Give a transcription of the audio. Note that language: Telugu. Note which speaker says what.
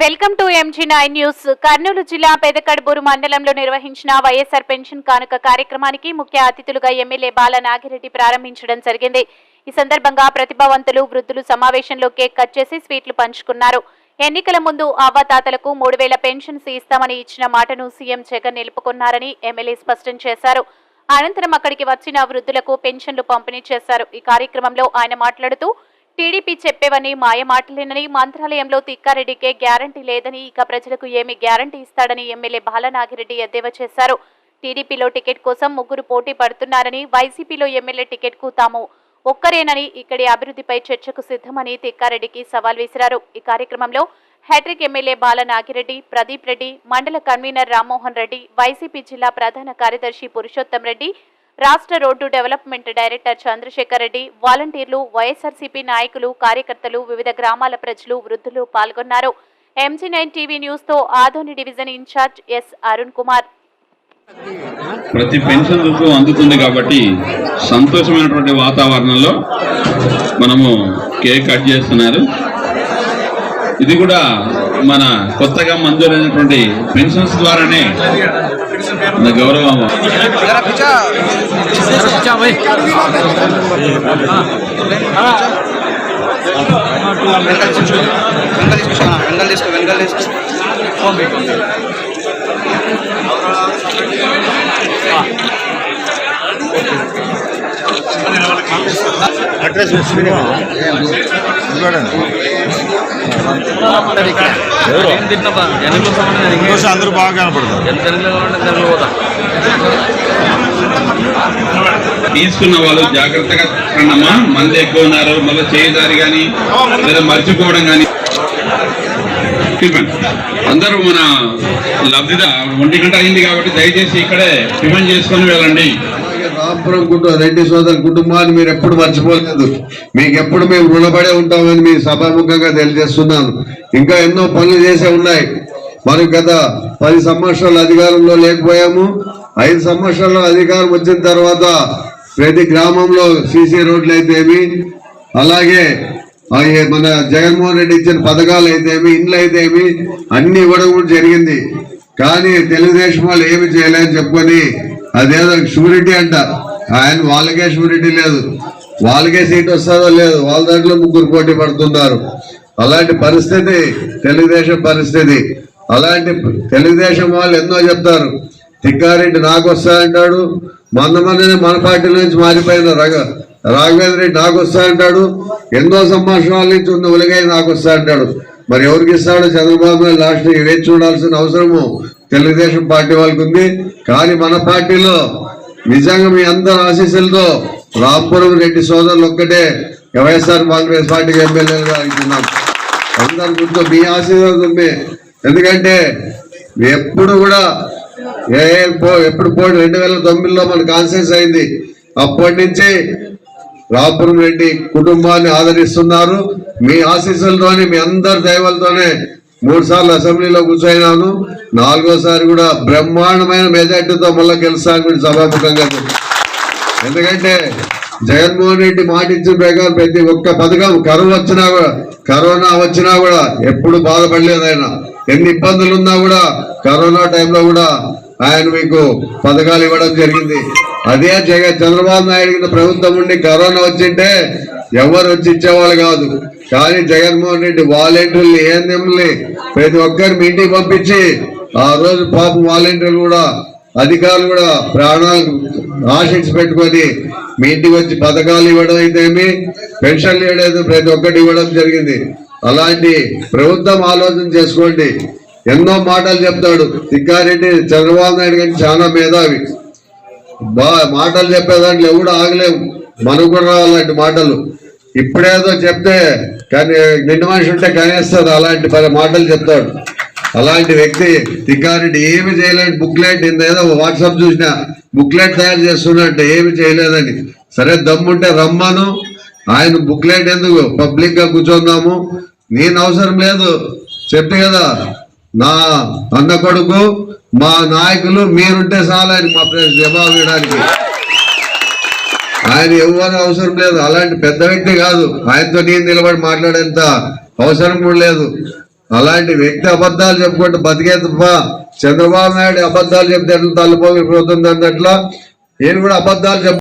Speaker 1: Welcome to MG nine news Kurnool జిల్లా పెదకడుబూరు మండలంలో నిర్వహించిన వైఎస్ఆర్ పెన్షన్ కానుక కార్యక్రమానికి ముఖ్య అతిథులుగా ఎమ్మెల్యే బాల నాగిరెడ్డి ప్రారంభించడం జరిగింది. ఈ సందర్భంగా ప్రతిభావంతులు వృద్ధులు సమావేశంలో కేక్ కట్ చేసి స్వీట్లు పంచుకున్నారు. ఎన్నికల ముందు అవ్వాతాతలకు మూడు వేల పెన్షన్స్ ఇస్తామని ఇచ్చిన మాటను సీఎం జగన్ నిలుపుకున్నారని ఎమ్మెల్యే స్పష్టం చేశారు. అనంతరం అక్కడికి వచ్చిన వృద్ధులకు పెన్షన్లు పంపిణీ చేశారు. ఈ కార్యక్రమంలో ఆయన మాట్లాడుతూ టీడీపీ చెప్పేవని మాయ మాటలేనని మంత్రాలయంలో తిక్కారెడ్డికే గ్యారంటీ లేదని ఇక ప్రజలకు ఏమి గ్యారంటీ ఇస్తాడని ఎమ్మెల్యే బాలనాగిరెడ్డి ఎద్దేవా చేశారు. టీడీపీలో టికెట్ కోసం ముగ్గురు పోటీ పడుతున్నారని వైసీపీలో ఎమ్మెల్యే టికెట్కు తాము ఒక్కరేనని ఇక్కడి అభివృద్ధిపై చర్చకు సిద్ధమని తిక్కారెడ్డికి సవాల్ విసిరారు. ఈ కార్యక్రమంలో హ్యాట్రిక్ ఎమ్మెల్యే బాల నాగిరెడ్డి ప్రదీప్ రెడ్డి మండల కన్వీనర్ రామ్మోహన్ రెడ్డి వైసీపీ జిల్లా ప్రధాన కార్యదర్శి పురుషోత్తం రెడ్డి రాష్ట్ర road development director Chandrasekhar Reddy వాలంటీర్లు వైఎస్ఆర్సీపీ నాయకులు కార్యకర్తలు వివిధ గ్రామాల ప్రజలు వృద్ధులు పాల్గొన్నారు. MG nine TV న్యూస్తో Adoni division in-charge S Arun Kumar.
Speaker 2: ప్రతి పెన్షన్ రూపం అందుతుంది కాబట్టి సంతోషమైనటువంటి వాతావరణంలో మనము కేక్ కట్ చేస్తున్నారు. ఇది కూడా మన కొత్తగా మంజూరైనటువంటి పెన్షన్స్ ద్వారానే గౌరవం.
Speaker 3: వచ్చా భయ్
Speaker 4: వెనకాల
Speaker 5: అడ్రస్ అందరూ బాగా కనపడతారు.
Speaker 3: ఎంత పోతా.
Speaker 2: తీసుకున్న వాళ్ళు జాగ్రత్తగా రండమ్మా మంది ఎక్కువ ఉన్నారు మళ్ళీ చేయదారి కానీ లేదా మర్చిపోవడం కానీ టిఫిన్. అందరూ మన లబ్ధిద? ఒంటి గంట అయింది కాబట్టి దయచేసి ఇక్కడే టిఫిన్ చేసుకొని వెళ్ళండి.
Speaker 6: రాంపురం కుటుంబ రెడ్డి సోదరు కుటుంబాన్ని మీరు ఎప్పుడు మర్చిపోలేదు. మీకు ఎప్పుడు మేము రుణపడే ఉంటామని మీ సభాముఖంగా తెలియజేస్తున్నాను. ఇంకా ఎన్నో పనులు చేసే ఉన్నాయి. మరి గత పది సంవత్సరాలు అధికారంలో లేకపోయాము. ఐదు సంవత్సరాల అధికారం వచ్చిన తర్వాత ప్రతి గ్రామంలో సీసీ రోడ్లు అయితేమి అలాగే మన జగన్మోహన్ రెడ్డి ఇచ్చిన పథకాలు అయితేమి ఇండ్లు అయితేమి అన్ని ఇవ్వడం కూడా జరిగింది. కానీ తెలుగుదేశం వాళ్ళు ఏమి చేయలేదని చెప్పుకొని అదేదో షూరిటీ అంట. ఆయన వాళ్ళకే షూరిటీ లేదు. వాళ్ళకే సీట్ వస్తుందో లేదు వాళ్ళ దాంట్లో ముగ్గురు పోటీ పడుతున్నారు. అలాంటి పరిస్థితి తెలుగుదేశం పరిస్థితి. అలాంటి తెలుగుదేశం వాళ్ళు ఎన్నో చెప్తారు. తిక్కారెడ్డి నాకు వస్తాయంటాడు అంటాడు. మొన్న మొన్ననే మన పార్టీ నుంచి మారిపోయిన రఘ రాఘవేంద్ర రెడ్డి నాకు వస్తాయంటాడు ఎన్నో సంభాషణల నుంచి ఉన్న ఉలిగాయ నాకు వస్తాయంటాడు మరి ఎవరికి ఇస్తాడో చంద్రబాబు నాయుడు లాస్ట్ వేచి చూడాల్సిన అవసరము. తెలుగుదేశం పార్టీ వాళ్ళకి ఉంది. కానీ మన పార్టీలో నిజంగా మీ అందరి ఆశీస్సులతో రాంపురం రెడ్డి సోదరులు ఒక్కటే వైఎస్ఆర్ కాంగ్రెస్ పార్టీకి ఎమ్మెల్యేలుగా ఇస్తున్నాం అందరి గుర్తు మీ ఆశీర్వాదం ఎందుకంటే ఎప్పుడు కూడా ఏ పో- ఎప్పుడు పోటీ రెండు వేల తొమ్మిదిలో మన కాన్సెన్స్ అయింది. అప్పటి నుంచి రాపురం రెడ్డి కుటుంబాన్ని ఆదరిస్తున్నారు. మీ ఆశీస్సులతోనే మీ అందరి దైవాలతోనే మూడు సార్లు అసెంబ్లీలో కూర్చోయినాను నాలుగోసారి కూడా బ్రహ్మాండమైన మెజార్టీతో మళ్ళీ గెలుస్తాను సభాముఖంగా ఎందుకంటే జగన్మోహన్ రెడ్డి మాట ఇచ్చిన ప్రకారం ప్రతి ఒక్క పథకం కరువు వచ్చినా కూడా కరోనా వచ్చినా కూడా ఎప్పుడు బాధపడలేదు ఆయన. ఎన్ని ఇబ్బందులు ఉన్నా కూడా కరోనా టైంలో కూడా ఆయన మీకు పథకాలు ఇవ్వడం జరిగింది. అదే జగన్ చంద్రబాబు నాయుడు ప్రభుత్వం ఉండి కరోనా వచ్చింటే ఎవరు వచ్చి ఇచ్చేవాళ్ళు కాదు. కానీ జగన్మోహన్ రెడ్డి వాలంటీర్లు ఏందెంని ప్రతి ఒక్కరిని మీ ఇంటికి పంపించి ఆ రోజు పాపం వాలంటీర్లు కూడా అధికారులు కూడా ప్రాణాలు ఆశించి పెట్టుకొని మీ ఇంటికి వచ్చి పథకాలు ఇవ్వడం అయితేమి పెన్షన్లు ఇవ్వడం ప్రతి ఒక్కటి ఇవ్వడం జరిగింది. అలాంటి ప్రభుత్వం ఆలోచన చేసుకోండి. ఎన్నో మాటలు చెప్తాడు. తిక్కారెడ్డి చంద్రబాబు నాయుడు గారికి చాలా మేధావి. బా మాటలు చెప్పేదాంట్లో ఎవడు ఆగలేము మనకు కూడా అలాంటి మాటలు. ఇప్పుడేదో చెప్తే కానీ నిండు మనిషి ఉంటే కనేస్తారు అలాంటి పది మాటలు చెప్తాడు. అలాంటి వ్యక్తి తిక్కారెడ్డి ఏమి చేయలేదు బుక్లెట్ నిన్న ఏదో వాట్సాప్ చూసిన బుక్లెట్ తయారు చేస్తున్నట్టు ఏమి చేయలేదని. సరే దమ్ముంటే రమ్మను. ఆయన బుక్లెట్ ఎందుకు? పబ్లిక్గా కూర్చుందాము. నేను అవసరం లేదు. చెప్పి కదా. నా అన్న కొడుకు మా నాయకులు మీరుంటే చాలు ఆయన మా ప్రెస్ జవాబు ఇవ్వడానికి. ఆయన ఎవరు అవసరం లేదు. అలాంటి పెద్ద వ్యక్తి కాదు. ఆయనతో నేను నిలబడి మాట్లాడేంత అవసరం కూడా లేదు. అలాంటి వ్యక్తి అబద్ధాలు చెప్పుకుంటూ బతికే చంద్రబాబు నాయుడు అబద్ధాలు చెప్తే ఎట్లా తల్లిపోతుంది అన్నట్ల నేను కూడా అబద్ధాలు చెప్